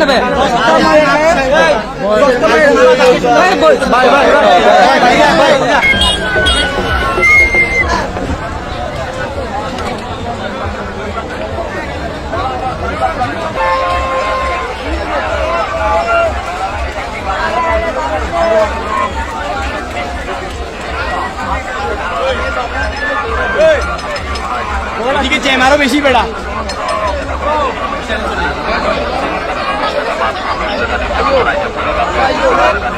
নেবে এদিকে জ্যাম আরও বেশি বেড়া।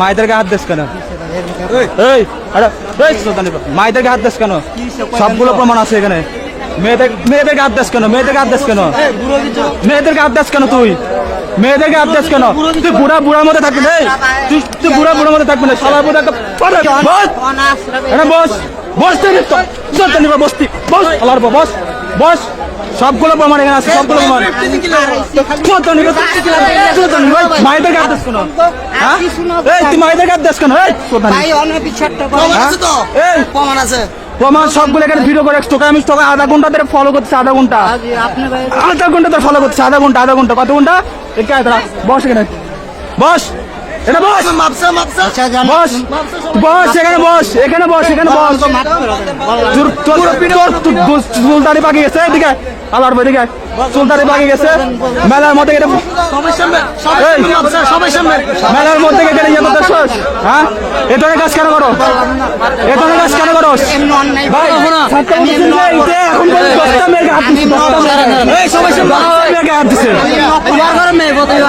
মায়েদেরকে হাত দিস কেন? মায়েদেরকে হাত দিস কেন? সবগুলো প্রমাণ আছে এখানে। মেয়েদের মেয়েদেরকে হাত কেন? মেয়েদেরকে হাত কেন? মেয়েদেরকে হাত কেন তুই? মেয়েদেরকে হাত কেন? তুই বুড়া বুড়ার মধ্যে থাকবি না তুই তুই বুড়া বুড়ার মধ্যে থাকবি না সবাই বুড়া বস! বস! বস বসতি। বস বাবা, বস। বস! সবগুলো প্রমাণ এখানে আছে সবগুলো প্রমাণ। মায়েদেরকে হাত দিস কেন এই তুই মায়েদেরকে হাত দিস কেন? এই সুলতানি ভাই অনবিচ্ছেদ হ্যাঁ? এই প্রমাণ আছে। প্রমাণ সবগুলো এখানে ভিডিও করে তোকে আমি তোকে আধা ঘণ্টা ধরে ফলো করছি আধা ঘণ্টা। আধা ঘণ্টা ধরে ফলো করছি আধা ঘণ্টা আধা ঘণ্টা। কত ঘণ্টা? বস এখানে। বস! এটা গেছে, এদিকে। গেছে। মেলার মধ্যে মধ্যে ইয়ে হ্যাঁ? কাজ কেন করো? এ এমনি অন্যায় ভাই, ছাত্র মুসলিম যে এখন পর্যন্ত দশটা মেয়েকে হাত দিচ্ছে, দশটা মেয়েকে। এই, সবাই সবাই হাত দিচ্ছে। তোমার ঘরে মেয়ে বদল